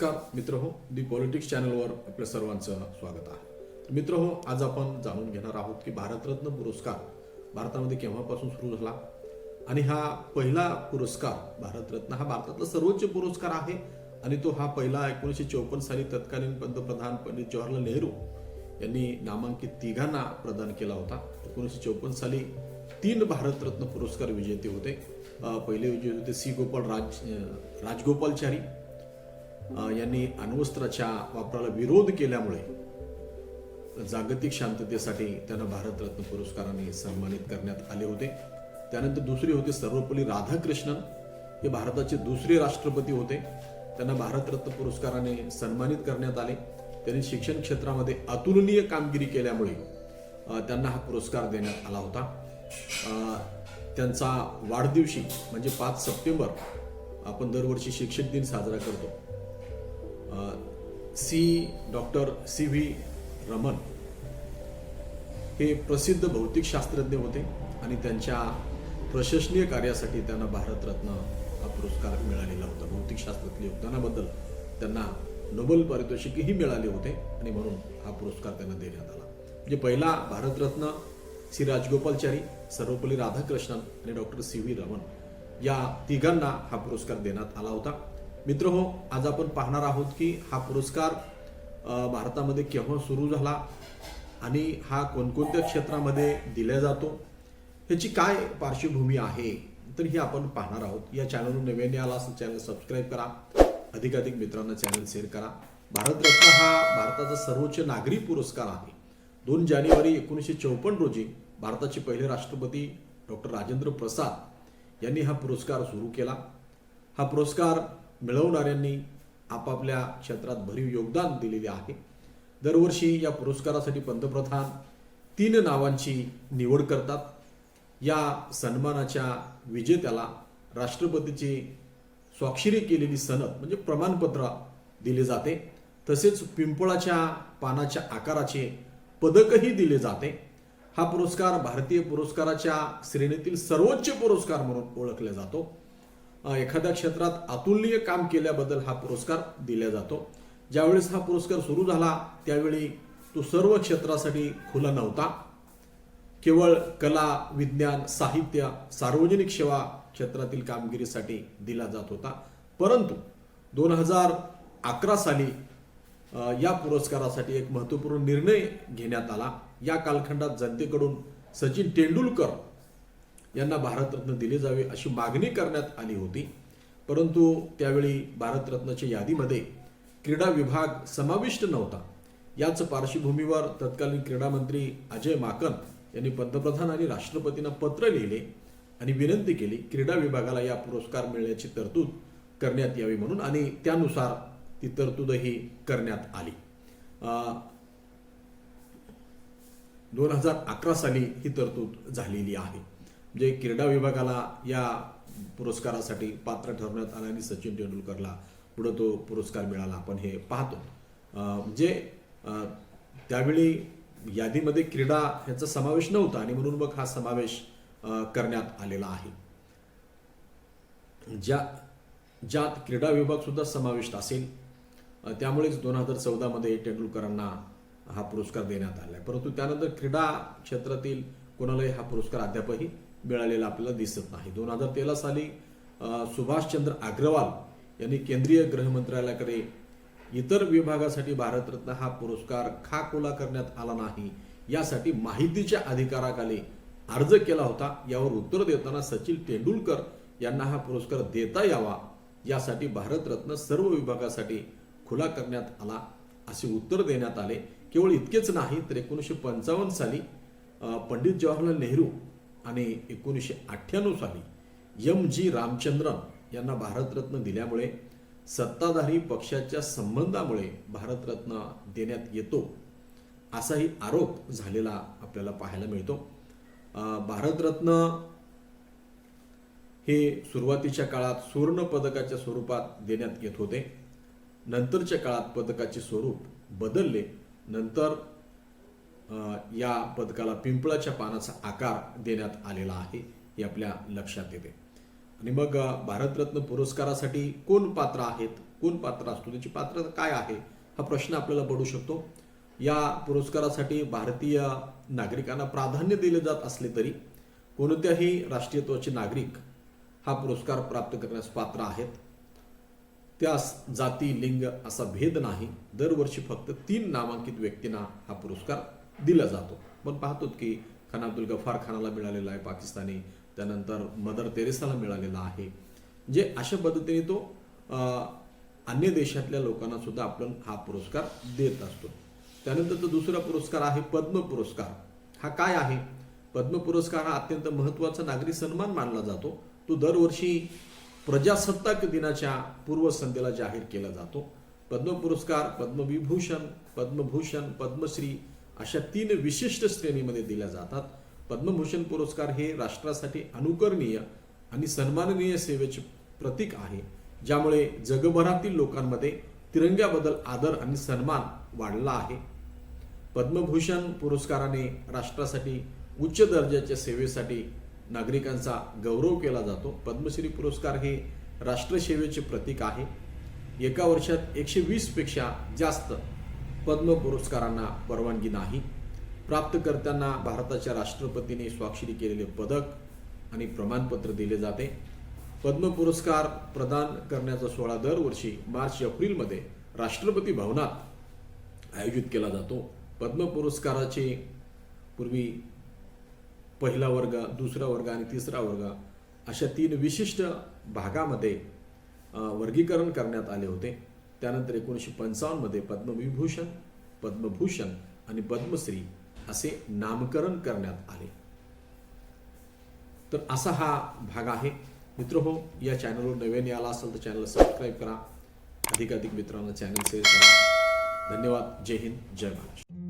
नमस्कार मित्र हो दी पॉलिटिक्स चॅनलवर आपल्या सर्वांचं स्वागत आहे. मित्र हो आज आपण जाणून घेणार आहोत की भारतरत्न पुरस्कार भारतामध्ये केव्हापासून सुरू झाला? आणि हा पहिला पुरस्कार भारतरत्न हा भारतातला सर्वोच्च पुरस्कार आहे आणि तो हा पहिला एकोणीसशे चौपन्न साली तत्कालीन पंतप्रधान पंडित जवाहरलाल नेहरू यांनी नामांकित तिघांना प्रदान केला होता. एकोणीसशे चौपन्न साली तीन भारतरत्न पुरस्कार विजेते होते. पहिले विजेते होते सी गोपाल राज राजगोपालचारी यांनी अण्वस्त्राच्या वापराला विरोध केल्यामुळे जागतिक शांततेसाठी त्यांना भारतरत्न पुरस्काराने सन्मानित करण्यात आले होते. त्यानंतर दुसरे होते सर्वपल्ली राधाकृष्णन. हे भारताचे दुसरे राष्ट्रपती होते. त्यांना भारतरत्न पुरस्काराने सन्मानित करण्यात आले. त्यांनी शिक्षण क्षेत्रामध्ये अतुलनीय कामगिरी केल्यामुळे त्यांना हा पुरस्कार देण्यात आला होता. त्यांचा वाढदिवशी म्हणजे पाच सप्टेंबर आपण दरवर्षी शिक्षक दिन साजरा करतो. C doctor C V Raman हे प्रसिद्ध भौतिकशास्त्रज्ञ होते आणि त्यांच्या प्रशंसनीय कार्यासाठी त्यांना भारतरत्न हा पुरस्कार मिळालेला होता. भौतिकशास्त्रातल्या योगदानाबद्दल त्यांना नोबेल पारितोषिकही मिळाले होते आणि म्हणून हा पुरस्कार त्यांना देण्यात आला. म्हणजे पहिला भारतरत्न श्री राजगोपालचारी सर्वपल्ली राधाकृष्णन आणि डॉक्टर सी व्ही रमन या तिघांना हा पुरस्कार देण्यात आला होता. मित्र हो आज आपण पाहणार आहोत की हा पुरस्कार भारतामध्ये केव्हा सुरू झाला आणि हा कोणकोणत्या क्षेत्रामध्ये दिला जातो ह्याची काय पार्श्वभूमी आहे तर ही आपण पाहणार आहोत. या चॅनलवर नव्याने आला असेल चॅनल सबस्क्राईब करा. अधिकाधिक मित्रांना चॅनल शेअर करा. भारतरत्न हा भारताचा सर्वोच्च नागरी पुरस्कार आहे. दोन जानेवारी एकोणीसशे चौपन्न रोजी भारताचे पहिले राष्ट्रपती डॉक्टर राजेंद्र प्रसाद यांनी हा पुरस्कार सुरू केला. हा पुरस्कार मिळवणाऱ्यांनी आपापल्या क्षेत्रात भरीव योगदान दिलेले आहे. दरवर्षी या पुरस्कारासाठी पंतप्रधान तीन नावांची निवड करतात. या सन्मानाच्या विजेत्याला राष्ट्रपतीची स्वाक्षरी केलेली सनद म्हणजे प्रमाणपत्र दिले जाते. तसेच पिंपळाच्या पानाच्या आकाराचे पदकही दिले जाते. हा पुरस्कार भारतीय पुरस्काराच्या श्रेणीतील सर्वोच्च पुरस्कार म्हणून ओळखला जातो. एखाद्या क्षेत्रात अतुलनीय काम केल्याबद्दल हा पुरस्कार दिला जातो. ज्यावेळेस हा पुरस्कार सुरू झाला त्यावेळी तो सर्व क्षेत्रासाठी खुला नव्हता. केवळ कला विज्ञान साहित्य सार्वजनिक सेवा क्षेत्रातील कामगिरीसाठी दिला जात होता. परंतु दोन हजार अकरा साली या पुरस्कारासाठी एक महत्त्वपूर्ण निर्णय घेण्यात आला. या कालखंडात जनतेकडून सचिन तेंडुलकर यांना भारतरत्न दिले जावे अशी मागणी करण्यात आली होती. परंतु त्यावेळी भारतरत्नाच्या यादीमध्ये क्रीडा विभाग समाविष्ट नव्हता. याच पार्श्वभूमीवर तत्कालीन क्रीडा मंत्री अजय माकन यांनी पंतप्रधान आणि राष्ट्रपतींना पत्र लिहिले आणि विनंती केली क्रीडा विभागाला या पुरस्कार मिळण्याची तरतूद करण्यात यावी म्हणून आणि त्यानुसार ती तरतूदही करण्यात आली. दोन हजार अकरा साली ही तरतूद झालेली आहे. म्हणजे क्रीडा विभागाला या पुरस्कारासाठी पात्र ठरवण्यात आलं आणि सचिन तेंडुलकरला पुढं तो पुरस्कार मिळाला. आपण हे पाहतो. म्हणजे त्यावेळी यादीमध्ये क्रीडा ह्याचा समावेश नव्हता आणि म्हणून मग हा समावेश करण्यात आलेला आहे. ज्या ज्यात क्रीडा विभाग सुद्धा समाविष्ट असेल त्यामुळेच दोन हजार चौदामध्ये तेंडुलकरांना हा पुरस्कार देण्यात आला आहे परंतु त्यानंतर क्रीडा क्षेत्रातील कोणालाही हा पुरस्कार अद्यापही मिळालेला आपल्याला दिसत नाही. दोन हजार तेरा साली सुभाषचंद्र अग्रवाल यांनी केंद्रीय गृहमंत्रालयाकडे इतर विभागासाठी भारतरत्न हा पुरस्कार खाकोला करण्यात आला नाही. यासाठी माहितीच्या अधिकाराखाली अर्ज केला होता. यावर उत्तर देताना सचिन तेंडुलकर यांना हा पुरस्कार देता यावा. यासाठी भारतरत्न सर्व विभागासाठी खुला करण्यात आला असे उत्तर देण्यात आले. केवळ इतकेच नाही तर एकोणीसशे पंचावन्न साली पंडित जवाहरलाल नेहरू आणि एकोणीसशे अठ्ठ्याण्णव साली एम जी रामचंद्रन यांना भारतरत्न दिल्यामुळे सत्ताधारी पक्षाच्या संबंधामुळे भारतरत्न देण्यात येतो असाही आरोप झालेला आपल्याला पाहायला मिळतो. भारतरत्न हे सुरुवातीच्या काळात सुवर्ण पदकाच्या स्वरूपात देण्यात येत होते. नंतरच्या काळात पदकाचे स्वरूप बदलले. नंतर या पदकाला पिंपळाच्या पानाचा आकार देण्यात आलेला आहे हे आपल्या लक्षात येते. आणि मग भारतरत्न पुरस्कारासाठी कोण पात्र आहेत कोण पात्र असतो त्याची पात्रता काय आहे हा प्रश्न आपल्याला पडू शकतो. या पुरस्कारासाठी भारतीय नागरिकांना प्राधान्य दिले जात असले तरी कोणत्याही राष्ट्रीयत्वाचे नागरिक हा पुरस्कार प्राप्त करण्यास पात्र आहेत. त्यास जाती लिंग असा भेद नाही. दरवर्षी फक्त तीन नामांकित व्यक्तींना हा पुरस्कार दिला जातो. पण पाहतो की खान अब्दुल गफार खानाला मिळालेला आहे पाकिस्तानी त्यानंतर मदर तेरेसाला मिळालेला आहे. जे अशा पद्धतीने तो अन्य देशातल्या लोकांना सुद्धा आपण हा पुरस्कार देत असतो. त्यानंतर दुसरा पुरस्कार आहे पद्म पुरस्कार. हा काय आहे? पद्म पुरस्कार हा अत्यंत महत्त्वाचा नागरी सन्मान मानला जातो. तो दरवर्षी प्रजासत्ताक दिनाच्या पूर्वसंध्येला जाहीर केला जातो. पद्म पुरस्कार पद्मविभूषण पद्मभूषण पद्मश्री अशा तीन विशिष्ट श्रेणीमध्ये दिल्या जातात. पद्मभूषण पुरस्कार हे राष्ट्रासाठी अनुकरणीय आणि सन्माननीय सेवेचे प्रतीक आहे ज्यामुळे जगभरातील लोकांमध्ये तिरंग्याबद्दल आदर आणि सन्मान वाढला आहे. पद्मभूषण पुरस्काराने राष्ट्रासाठी उच्च दर्जाच्या सेवेसाठी नागरिकांचा गौरव केला जातो. पद्मश्री पुरस्कार हे राष्ट्रसेवेचे प्रतीक आहे. एका वर्षात एकशे वीसपेक्षा जास्त पद्म पुरस्कारांना परवानगी नाही. प्राप्तकर्त्यांना भारताच्या राष्ट्रपतीने स्वाक्षरी केलेले पदक आणि प्रमाणपत्र दिले जाते. पद्म पुरस्कार प्रदान करण्याचा सोहळा दरवर्षी मार्च एप्रिलमध्ये राष्ट्रपती भवनात आयोजित केला जातो. पद्म पुरस्काराचे पूर्वी पहिला वर्ग दुसरा वर्ग आणि तिसरा वर्ग अशा तीन विशिष्ट भागामध्ये वर्गीकरण करण्यात आले होते. त्यानंतर एकोणीसशे पंचावन्नमध्ये पद्मविभूषण पद्मभूषण आणि पद्मश्री असे नामकरण करण्यात आले. तर असा हा भाग आहे. मित्र हो या चॅनलवर नव्याने आला असेल तर चॅनलला सबस्क्राईब करा. अधिकाधिक मित्रांना चॅनल शेअर करा. धन्यवाद. जय हिंद. जय महाराष्ट्र.